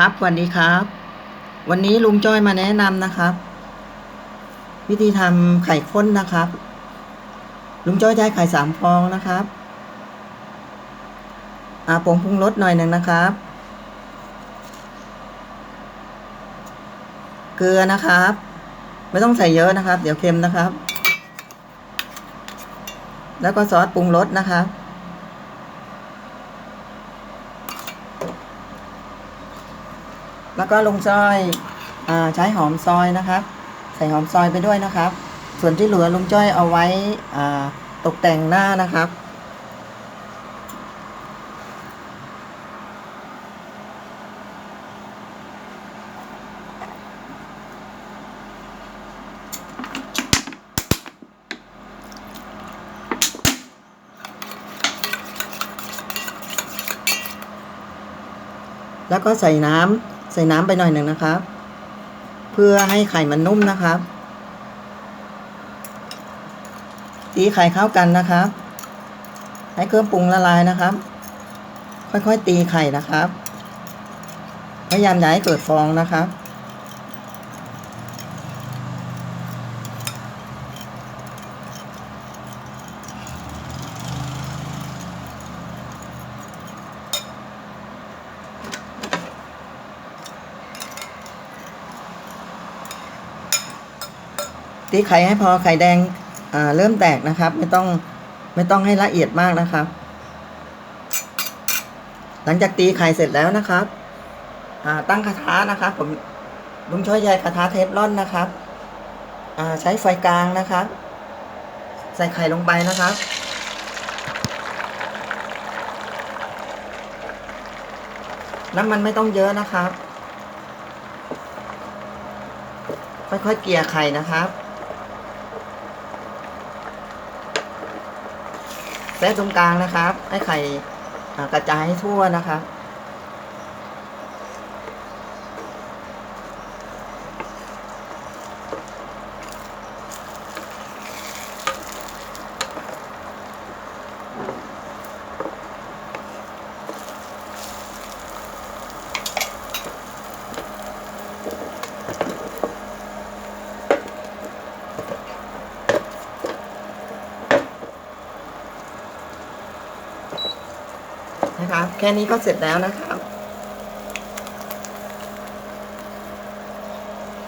ครับสวัสดีครับ วันนี้ลุงจ้อยมาแนะนำนะครับ วิธีทำไข่ข้นนะครับ ลุงจ้อยได้ไข่สามฟองนะครับอาผงปรุงรสหน่อยหนึ่งนะครับ เกลือนะครับ ไม่ต้องใส่เยอะนะครับ เดี๋ยวเค็มนะครับ แล้วก็ซอสปรุงรสนะครับ แล้วก็ลงซอยอใช้หอมซอยนะครับ ใส่หอมซอยไปด้วยนะครับ ส่วนที่เหลือลุงจ้อยเอาไว้ตกแต่งหน้านะครับแล้วก็ใส่น้ำ ใส่น้ำไปหน่อยหนึ่งนะครับ เพื่อให้ไข่มันนุ่มนะครับตีไข่เข้ากันนะครับ ให้เครื่องปรุงละลายนะครับ ค่อยๆตีไข่นะครับ พยายามอย่าให้เกิดฟองนะครับ ตีไข่ให้พอไข่แดงเริ่มแตกนะครับ ไม่ต้องไม่ต้องให้ละเอียดมากนะครับ หลังจากตีไข่เสร็จแล้วนะครับตั้งกระทะนะครับ ผมลุงช่อยใยกระทะเทฟลอนนะครับใช้ไฟกลางนะครับ ใส่ไข่ลงไปนะครับน้ำมันไม่ต้องเยอะนะครับ ค่อยๆ เกลี่ยไข่นะครับแซะตรงกลางนะครับ ให้ไข่กระจายให้ทั่วนะครับ แค่นี้ก็เสร็จแล้วนะครับ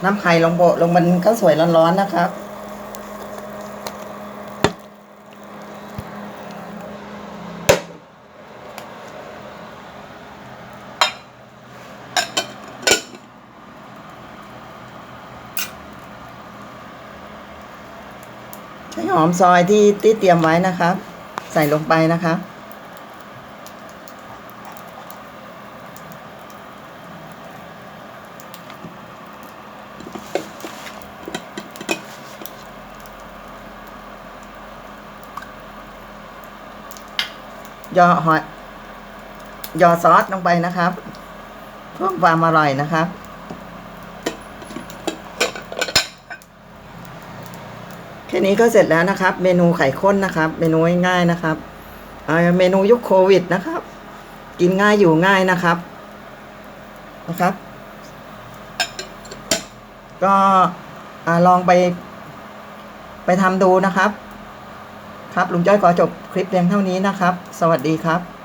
น้ำไข่ลงโบลงบนข้าวสวยร้อนๆนะครับใช้หอมซอยที่ที่เตรียมไว้นะครับ ใส่ลงไปนะครับ ยอหอยยอซอสลงไปนะครับ เพิ่มความอร่อยนะครับแค่นี้ก็เสร็จแล้วนะครับ เมนูไข่ข้นนะครับ เมนูง่ายๆนะครับเอเมนูยุคโควิดนะครับ กินง่ายอยู่ง่ายนะครับนะครับ ก็อลองไปไปทำดูนะครับ ครับลุงจ้อยขอจบคลิปเพียงเท่านี้นะครับ สวัสดีครับ